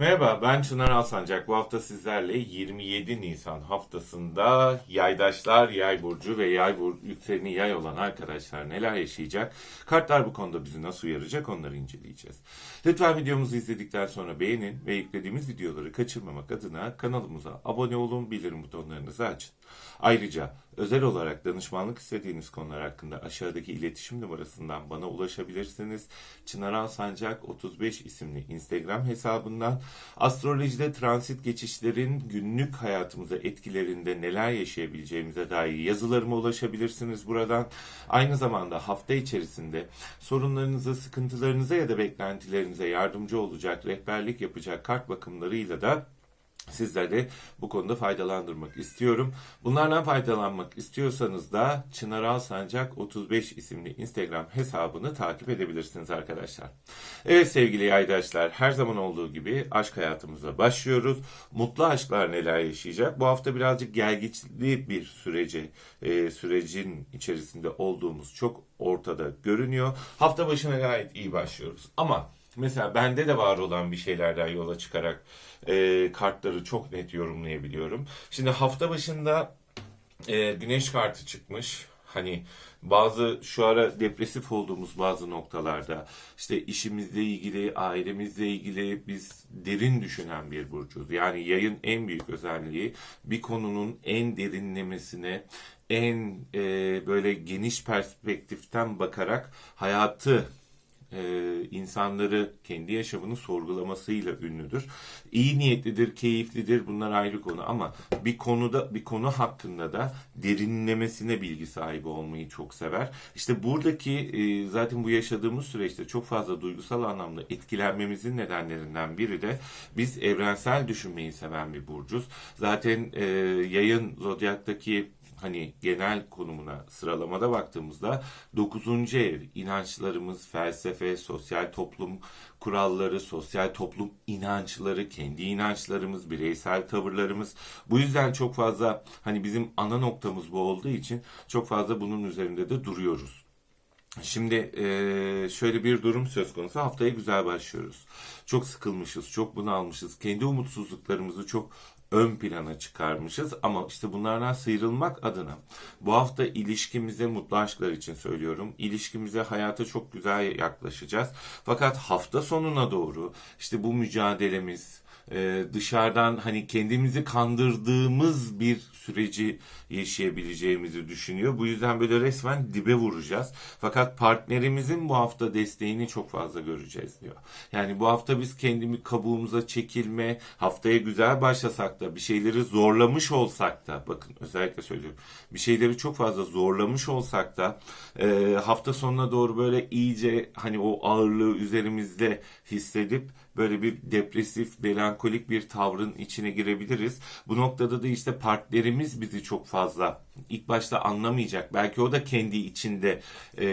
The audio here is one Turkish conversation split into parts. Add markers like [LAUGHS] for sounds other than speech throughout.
Merhaba ben Çınar Alsancak. Bu hafta sizlerle 27 Nisan haftasında yaydaşlar, yay burcu ve yay bur yükseleni yay olan arkadaşlar neler yaşayacak? Kartlar bu konuda bizi nasıl uyaracak onları inceleyeceğiz. Lütfen videomuzu izledikten sonra beğenin ve yüklediğimiz videoları kaçırmamak adına kanalımıza abone olun, bildirim butonlarınızı açın. Ayrıca özel olarak danışmanlık istediğiniz konular hakkında aşağıdaki iletişim numarasından bana ulaşabilirsiniz. Çınar Alsancak 35 isimli Instagram hesabından astrolojide transit geçişlerin günlük hayatımıza etkilerinde neler yaşayabileceğimize dair yazılarıma ulaşabilirsiniz buradan. Aynı zamanda hafta içerisinde sorunlarınıza, sıkıntılarınıza ya da beklentilerinize yardımcı olacak, rehberlik yapacak kart bakımlarıyla da sizleri bu konuda faydalandırmak istiyorum. Bunlardan faydalanmak istiyorsanız da Çınar Alsancak 35 isimli Instagram hesabını takip edebilirsiniz arkadaşlar. Evet sevgili yaydaşlar her zaman olduğu gibi aşk hayatımıza başlıyoruz. Mutlu aşklar neler yaşayacak? Bu hafta birazcık gelgiçli bir süreci, e, sürecin içerisinde olduğumuz çok ortada görünüyor. Hafta başına gayet iyi başlıyoruz. Ama mesela bende de var olan bir şeylerden yola çıkarak e, kartları çok net yorumlayabiliyorum. Şimdi hafta başında e, güneş kartı çıkmış. Hani bazı şu ara depresif olduğumuz bazı noktalarda işte işimizle ilgili, ailemizle ilgili biz derin düşünen bir burcuz. Yani yayın en büyük özelliği bir konunun en derinlemesine en e, böyle geniş perspektiften bakarak hayatı e, insanları kendi yaşamını sorgulamasıyla ünlüdür. İyi niyetlidir, keyiflidir bunlar ayrı konu ama bir konuda bir konu hakkında da derinlemesine bilgi sahibi olmayı çok sever. İşte buradaki e, zaten bu yaşadığımız süreçte çok fazla duygusal anlamda etkilenmemizin nedenlerinden biri de biz evrensel düşünmeyi seven bir burcuz. Zaten e, yayın zodyaktaki hani genel konumuna sıralamada baktığımızda 9. ev inançlarımız, felsefe, sosyal toplum kuralları, sosyal toplum inançları, kendi inançlarımız, bireysel tavırlarımız. Bu yüzden çok fazla hani bizim ana noktamız bu olduğu için çok fazla bunun üzerinde de duruyoruz. Şimdi eee, şöyle bir durum söz konusu. Haftaya güzel başlıyoruz. Çok sıkılmışız, çok bunalmışız. Kendi umutsuzluklarımızı çok ön plana çıkarmışız ama işte bunlardan sıyrılmak adına bu hafta ilişkimize mutlu aşklar için söylüyorum. İlişkimize hayata çok güzel yaklaşacağız. Fakat hafta sonuna doğru işte bu mücadelemiz e, dışarıdan hani kendimizi kandırdığımız bir süreci yaşayabileceğimizi düşünüyor. Bu yüzden böyle resmen dibe vuracağız. Fakat partnerimizin bu hafta desteğini çok fazla göreceğiz diyor. Yani bu hafta biz kendimi kabuğumuza çekilme, haftaya güzel başlasak da bir şeyleri zorlamış olsak da bakın özellikle söylüyorum. Bir şeyleri çok fazla zorlamış olsak da e, hafta sonuna doğru böyle iyice hani o ağırlığı üzerimizde hissedip böyle bir depresif, melankolik bir tavrın içine girebiliriz. Bu noktada da işte partnerimiz bizi çok fazla ilk başta anlamayacak. Belki o da kendi içinde e,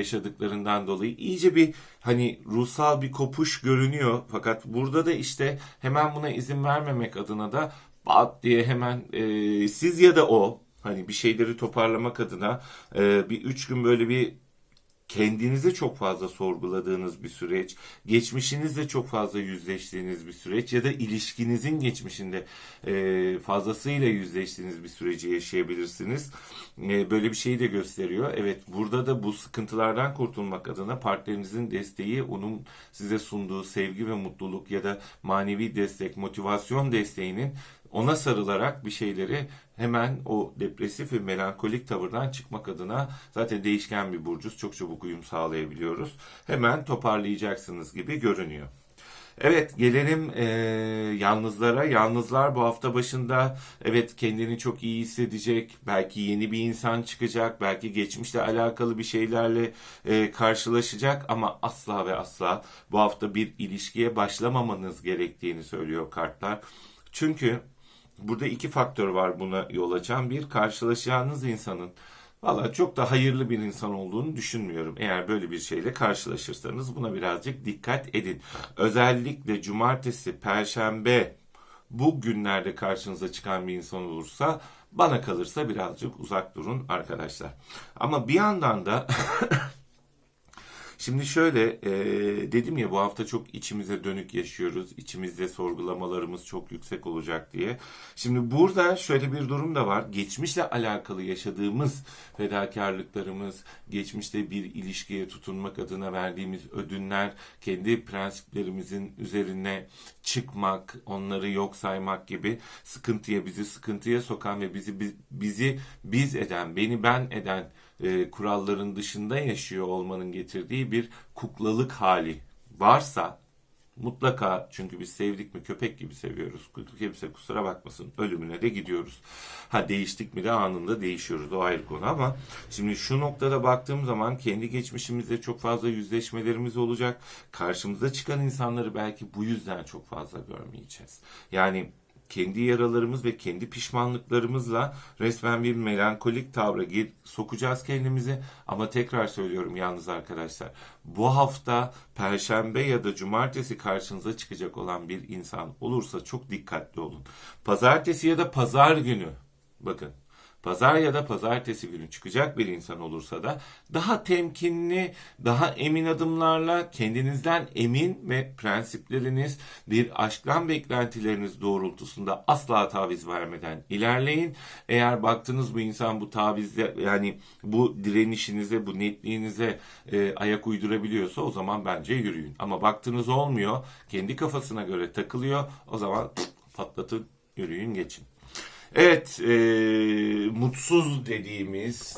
yaşadıklarından dolayı iyice bir hani ruhsal bir kopuş görünüyor. Fakat burada da işte hemen buna izin vermemek adına da bat diye hemen e, siz ya da o hani bir şeyleri toparlamak adına e, bir üç gün böyle bir kendinizi çok fazla sorguladığınız bir süreç, geçmişinizle çok fazla yüzleştiğiniz bir süreç ya da ilişkinizin geçmişinde e, fazlasıyla yüzleştiğiniz bir süreci yaşayabilirsiniz. E, böyle bir şeyi de gösteriyor. Evet burada da bu sıkıntılardan kurtulmak adına partnerinizin desteği, onun size sunduğu sevgi ve mutluluk ya da manevi destek, motivasyon desteğinin ona sarılarak bir şeyleri hemen o depresif ve melankolik tavırdan çıkmak adına zaten değişken bir burcuz. Çok çabuk uyum sağlayabiliyoruz. Hemen toparlayacaksınız gibi görünüyor. Evet gelelim e, yalnızlara. Yalnızlar bu hafta başında evet kendini çok iyi hissedecek. Belki yeni bir insan çıkacak. Belki geçmişle alakalı bir şeylerle e, karşılaşacak. Ama asla ve asla bu hafta bir ilişkiye başlamamanız gerektiğini söylüyor kartlar. Çünkü burada iki faktör var buna yol açan. Bir karşılaşacağınız insanın Valla çok da hayırlı bir insan olduğunu düşünmüyorum. Eğer böyle bir şeyle karşılaşırsanız buna birazcık dikkat edin. Özellikle cumartesi, perşembe bu günlerde karşınıza çıkan bir insan olursa bana kalırsa birazcık uzak durun arkadaşlar. Ama bir yandan da [LAUGHS] Şimdi şöyle e, dedim ya bu hafta çok içimize dönük yaşıyoruz. İçimizde sorgulamalarımız çok yüksek olacak diye. Şimdi burada şöyle bir durum da var. Geçmişle alakalı yaşadığımız fedakarlıklarımız, geçmişte bir ilişkiye tutunmak adına verdiğimiz ödünler, kendi prensiplerimizin üzerine çıkmak, onları yok saymak gibi sıkıntıya bizi sıkıntıya sokan ve bizi bi- bizi biz eden, beni ben eden e, kuralların dışında yaşıyor olmanın getirdiği bir kuklalık hali varsa mutlaka çünkü biz sevdik mi köpek gibi seviyoruz. Kimse kusura bakmasın ölümüne de gidiyoruz. Ha değiştik mi de anında değişiyoruz o ayrı konu ama şimdi şu noktada baktığım zaman kendi geçmişimizde çok fazla yüzleşmelerimiz olacak. Karşımıza çıkan insanları belki bu yüzden çok fazla görmeyeceğiz. Yani kendi yaralarımız ve kendi pişmanlıklarımızla resmen bir melankolik tavra gir, sokacağız kendimizi. Ama tekrar söylüyorum yalnız arkadaşlar. Bu hafta perşembe ya da cumartesi karşınıza çıkacak olan bir insan olursa çok dikkatli olun. Pazartesi ya da pazar günü bakın pazar ya da pazartesi günü çıkacak bir insan olursa da daha temkinli, daha emin adımlarla kendinizden emin ve prensipleriniz, bir aşktan beklentileriniz doğrultusunda asla taviz vermeden ilerleyin. Eğer baktınız bu insan bu tavizle yani bu direnişinize, bu netliğinize e, ayak uydurabiliyorsa o zaman bence yürüyün. Ama baktınız olmuyor, kendi kafasına göre takılıyor, o zaman patlatın, yürüyün, geçin. Evet, e, mutsuz dediğimiz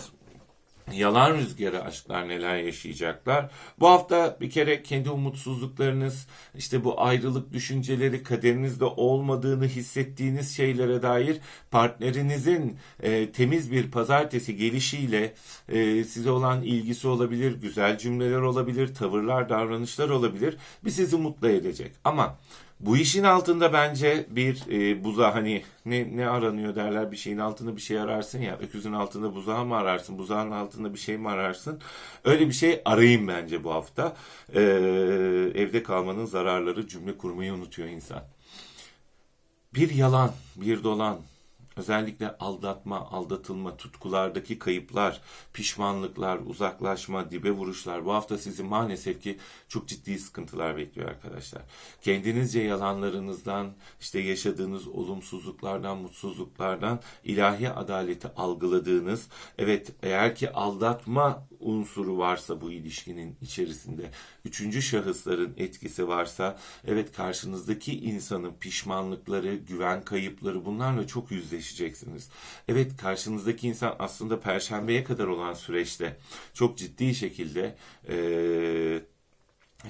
yalan rüzgarı aşklar neler yaşayacaklar. Bu hafta bir kere kendi umutsuzluklarınız, işte bu ayrılık düşünceleri kaderinizde olmadığını hissettiğiniz şeylere dair partnerinizin e, temiz bir pazartesi gelişiyle e, size olan ilgisi olabilir, güzel cümleler olabilir, tavırlar, davranışlar olabilir. Bir sizi mutlu edecek. Ama bu işin altında bence bir e, buza hani ne ne aranıyor derler bir şeyin altında bir şey ararsın ya öküzün altında buzağı mı ararsın buzağın altında bir şey mi ararsın? Öyle bir şey arayın bence bu hafta. E, evde kalmanın zararları cümle kurmayı unutuyor insan. Bir yalan bir dolan Özellikle aldatma, aldatılma, tutkulardaki kayıplar, pişmanlıklar, uzaklaşma, dibe vuruşlar bu hafta sizi maalesef ki çok ciddi sıkıntılar bekliyor arkadaşlar. Kendinizce yalanlarınızdan, işte yaşadığınız olumsuzluklardan, mutsuzluklardan ilahi adaleti algıladığınız, evet eğer ki aldatma unsuru varsa bu ilişkinin içerisinde, üçüncü şahısların etkisi varsa, evet karşınızdaki insanın pişmanlıkları, güven kayıpları bunlarla çok yüzleşeceksiniz. Evet karşınızdaki insan aslında perşembeye kadar olan süreçte çok ciddi şekilde eee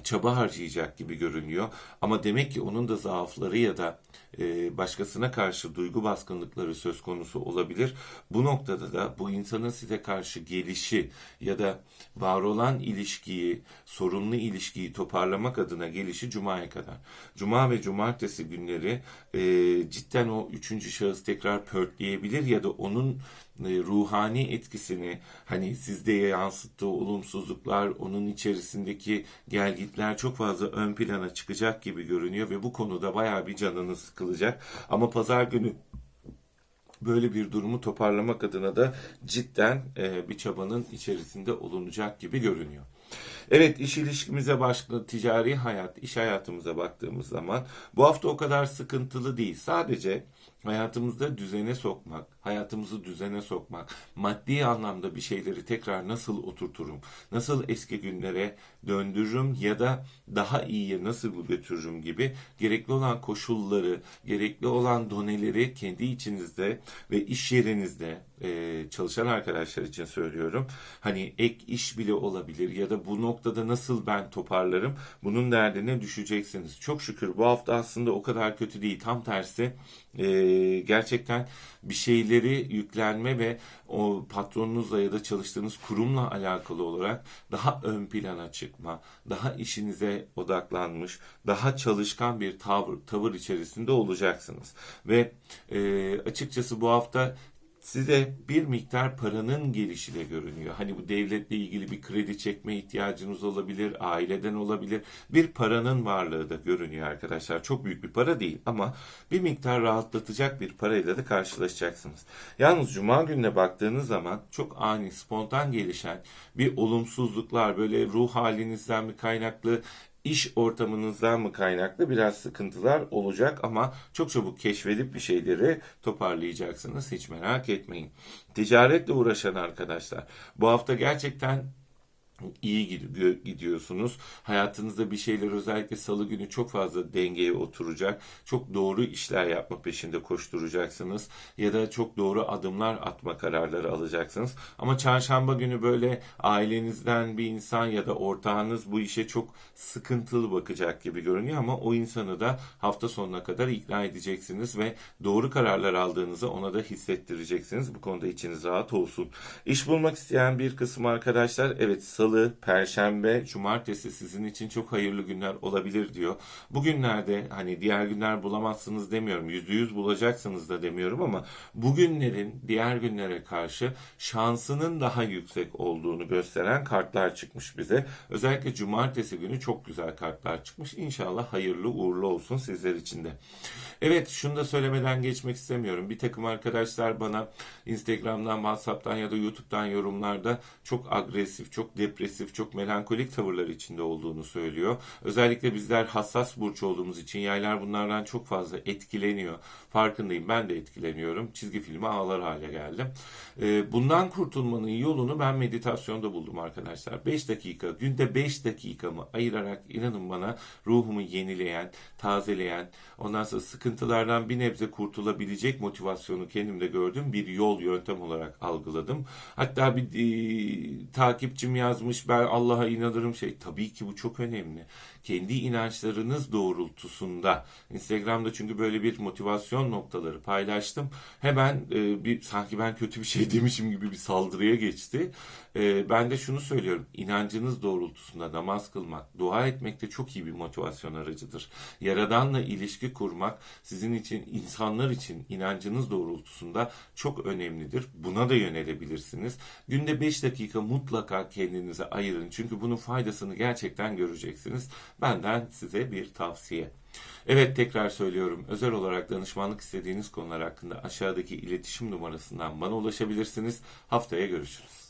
çaba harcayacak gibi görünüyor. Ama demek ki onun da zaafları ya da e, başkasına karşı duygu baskınlıkları söz konusu olabilir. Bu noktada da bu insanın size karşı gelişi ya da var olan ilişkiyi, sorunlu ilişkiyi toparlamak adına gelişi Cuma'ya kadar. Cuma ve Cumartesi günleri e, cidden o üçüncü şahıs tekrar pörtleyebilir ya da onun ruhani etkisini hani sizde yansıttığı olumsuzluklar, onun içerisindeki gelgitler çok fazla ön plana çıkacak gibi görünüyor ve bu konuda bayağı bir canınız sıkılacak. Ama pazar günü böyle bir durumu toparlamak adına da cidden e, bir çabanın içerisinde olunacak gibi görünüyor. Evet iş ilişkimize başka ticari hayat, iş hayatımıza baktığımız zaman bu hafta o kadar sıkıntılı değil. Sadece hayatımızda düzene sokmak, hayatımızı düzene sokmak, maddi anlamda bir şeyleri tekrar nasıl oturturum, nasıl eski günlere döndürürüm ya da daha iyiye nasıl götürürüm gibi gerekli olan koşulları, gerekli olan doneleri kendi içinizde ve iş yerinizde e, çalışan arkadaşlar için söylüyorum. Hani ek iş bile olabilir ya da bu noktada nasıl ben toparlarım bunun derdine düşeceksiniz. Çok şükür bu hafta aslında o kadar kötü değil. Tam tersi e, gerçekten bir şeyleri yüklenme ve o patronunuzla ya da çalıştığınız kurumla alakalı olarak daha ön plana çıkma, daha işinize odaklanmış, daha çalışkan bir tavır, tavır içerisinde olacaksınız. Ve e, açıkçası bu hafta size bir miktar paranın gelişiyle görünüyor. Hani bu devletle ilgili bir kredi çekme ihtiyacınız olabilir, aileden olabilir. Bir paranın varlığı da görünüyor arkadaşlar. Çok büyük bir para değil ama bir miktar rahatlatacak bir parayla da karşılaşacaksınız. Yalnız cuma gününe baktığınız zaman çok ani, spontan gelişen bir olumsuzluklar, böyle ruh halinizden mi kaynaklı, iş ortamınızdan mı kaynaklı biraz sıkıntılar olacak ama çok çabuk keşfedip bir şeyleri toparlayacaksınız. Hiç merak etmeyin. Ticaretle uğraşan arkadaşlar bu hafta gerçekten iyi gidiyor, gidiyorsunuz. Hayatınızda bir şeyler özellikle salı günü çok fazla dengeye oturacak. Çok doğru işler yapma peşinde koşturacaksınız. Ya da çok doğru adımlar atma kararları alacaksınız. Ama çarşamba günü böyle ailenizden bir insan ya da ortağınız bu işe çok sıkıntılı bakacak gibi görünüyor ama o insanı da hafta sonuna kadar ikna edeceksiniz ve doğru kararlar aldığınızı ona da hissettireceksiniz. Bu konuda içiniz rahat olsun. İş bulmak isteyen bir kısım arkadaşlar evet salı, perşembe, cumartesi sizin için çok hayırlı günler olabilir diyor. Bugünlerde hani diğer günler bulamazsınız demiyorum. Yüzde yüz bulacaksınız da demiyorum ama bugünlerin diğer günlere karşı şansının daha yüksek olduğunu gösteren kartlar çıkmış bize. Özellikle cumartesi günü çok güzel kartlar çıkmış. İnşallah hayırlı uğurlu olsun sizler için de. Evet şunu da söylemeden geçmek istemiyorum. Bir takım arkadaşlar bana Instagram'dan, WhatsApp'tan ya da YouTube'dan yorumlarda çok agresif, çok depresif, çok melankolik tavırlar içinde olduğunu söylüyor. Özellikle bizler hassas burç olduğumuz için yaylar bunlardan çok fazla etkileniyor. Farkındayım ben de etkileniyorum. Çizgi filmi ağlar hale geldim. Ee, bundan kurtulmanın yolunu ben meditasyonda buldum arkadaşlar. 5 dakika, günde 5 dakikamı ayırarak inanın bana ruhumu yenileyen, tazeleyen, ondan sonra sıkıntılardan bir nebze kurtulabilecek motivasyonu kendimde gördüm. Bir yol, yöntem olarak algıladım. Hatta bir e, takipçim yazmış ben Allah'a inanırım şey. Tabii ki bu çok önemli. Kendi inançlarınız doğrultusunda. Instagram'da çünkü böyle bir motivasyon noktaları paylaştım. Hemen e, bir sanki ben kötü bir şey [LAUGHS] demişim gibi bir saldırıya geçti. E, ben de şunu söylüyorum. İnancınız doğrultusunda namaz kılmak, dua etmek de çok iyi bir motivasyon aracıdır. Yaradanla ilişki kurmak sizin için, insanlar için inancınız doğrultusunda çok önemlidir. Buna da yönelebilirsiniz. Günde 5 dakika mutlaka kendinize ayırın. Çünkü bunun faydasını gerçekten göreceksiniz. Benden size bir tavsiye. Evet tekrar söylüyorum. Özel olarak danışmanlık istediğiniz konular hakkında aşağıdaki iletişim numarasından bana ulaşabilirsiniz. Haftaya görüşürüz.